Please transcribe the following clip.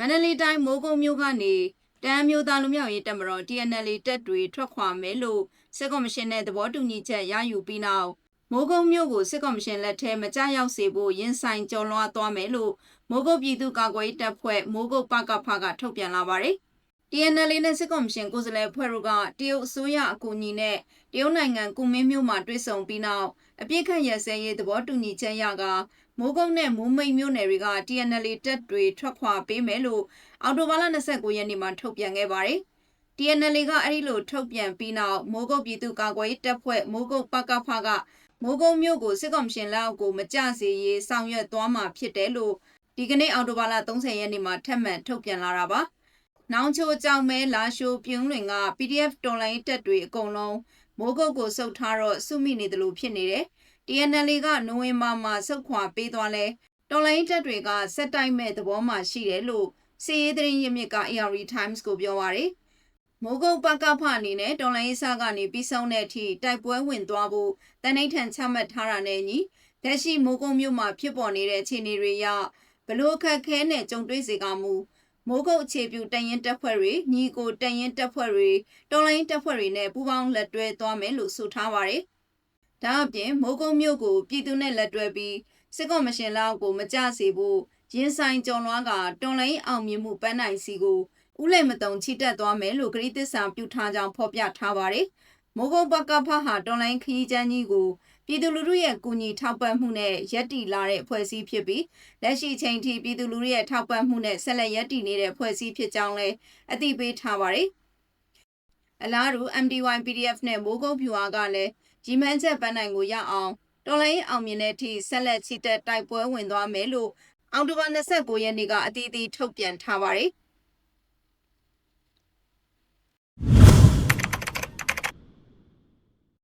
မန္တလေးတိုင်းမိုးကုတ်မြို့ကနေတမ်းမျိုးသားလူမျိုးရေးတပ်မတော် TNL တပ်တွေထွက်ခွာမယ်လို့စစ်ကော်မရှင်နဲ့သဘောတူညီချက်ရယူပြီးနောက်မိုးကုတ်မြို့ကိုစစ်ကော်မရှင်လက်ထဲမကြရောက်စေဖို့ရင်ဆိုင်ကြော်လွှားသွားမယ်လို့မိုးကုတ်ပြည်သူ့ကာကွယ်ရေးတပ်ဖွဲ့မိုးကုတ်ပကဖကထုတ်ပြန်လာပါတယ်။ TNL နဲ့စစ်ကော်မရှင်ကိုယ်စားလှယ်ဖွဲ့တို့ကတရုတ်အစိုးရအကူအညီနဲ့တရုတ်နိုင်ငံကုမင်းမြို့မှာတွေ့ဆုံပြီးနောက်အပြစ်ခတ်ရစဲရေးသဘောတူညီချက်ရကမိုးကုတ်နဲ့မိုးမိတ်မြို့နယ်တွေက TNL တပ်တွေထွက်ခွာပေးမယ်လို့အော်တိုဘာလ29ရက်နေ့မှာထုတ်ပြန်ခဲ့ပါတယ်။ TNL ကအဲ့ဒီလိုထုတ်ပြန်ပြီးနောက်မိုးကုတ်ပြည်သူ့ကာကွယ်ရေးတပ်ဖွဲ့မိုးကုတ်ပကဖကမိုးကုတ်မြို့ကိုစစ်ကော်မရှင်လက်အောက်ကိုမကျစေရေးဆောင်ရွက်သွားမှာဖြစ်တယ်လို့ဒီကနေ့အော်တိုဘာလ30ရက်နေ့မှာထပ်မံထုတ်ပြန်လာတာပါ။ နောင်ချိုကြောင်မဲလာရှိုးပြုံးလွင်က PDF တော်လိုင်းတပ်တွေအကုန်လုံးမိုးကုတ်ကိုစုပ်ထားတော့စုမိနေတယ်လို့ဖြစ်နေတယ်။ TNL ကနိုဝင်ဘာမှာစုပ်ခွာပေးသွားလဲတော်လိုင်းတပ်တွေကစက်တိုက်မဲ့သဘောမှရှိတယ်လို့စီရေးသတင်းရင်းမြစ်က AR Times ကိုပြောပါရယ်မိုးကုတ်ပကဖအနေနဲ့တော်လိုင်းအစကနေပြီးဆုံးတဲ့အထိတိုက်ပွဲဝင်သွားဖို့တနိဋ္ဌံချမှတ်ထားတာနဲ့ညီလက်ရှိမိုးကုတ်မြို့မှာဖြစ်ပေါ်နေတဲ့အခြေအနေတွေအရဘလို့အခက်ခဲနဲ့ကြုံတွေ့စေကမူ မိုးကုတ်အခြေပြုတရင်တပ်ဖွဲ့တွေညီကိုတရင်တပ်ဖွဲ့တွေတော်လိုင်းတပ်ဖွဲ့တွေနဲ့ပူးပေါင်းလက်တွဲသွားမယ်လို့ဆိုထားပါတယ်။ဒါအပြင်မိုးကုတ်မြို့ကိုပြည်သူနဲ့လက်တွဲပြီးစစ်ကော်မရှင်လက်အောက်ကိုမကြစေဖို့ရင်ဆိုင်ကြုံလွှားကတော်လိုင်းအောင်မြင်မှုပန်းနိုင်စီကိုဥလိမ်မတုံချီတက်သွားမယ်လို့ဂရိသစ္စာပြုထားကြောင်းဖော်ပြထားပါတယ်။မိုးကုတ်ဘကဖဟာတော်လိုင်းခရီးချမ်းကြီးကို ပြည်သူလူထုရဲ့ကူညီထောက်ပံ့မှုနဲ့ရက်တီလာတဲ့ဖွဲ့စည်းဖြစ်ပြီးလက်ရှိချိန်ထိပြည်သူလူထုရဲ့ထောက်ပံ့မှုနဲ့ဆက်လက်ရက်တီနေတဲ့ဖွဲ့စည်းဖြစ်ကြောင်းလည်းအသိပေးထားပါတယ်။အလားတူ MDY PDF နဲ့မိုးကုတ်ဖြူအားကလည်းကြီးမန်းချက်ပန်းနိုင်ကိုရအောင်တော်လိုင်းအောင်မြင်တဲ့အထိဆက်လက်ချီတက်တိုက်ပွဲဝင်သွားမယ်လို့အောက်တိုဘာ29ရက်နေ့ကအသီးသီးထုတ်ပြန်ထားပါတယ်။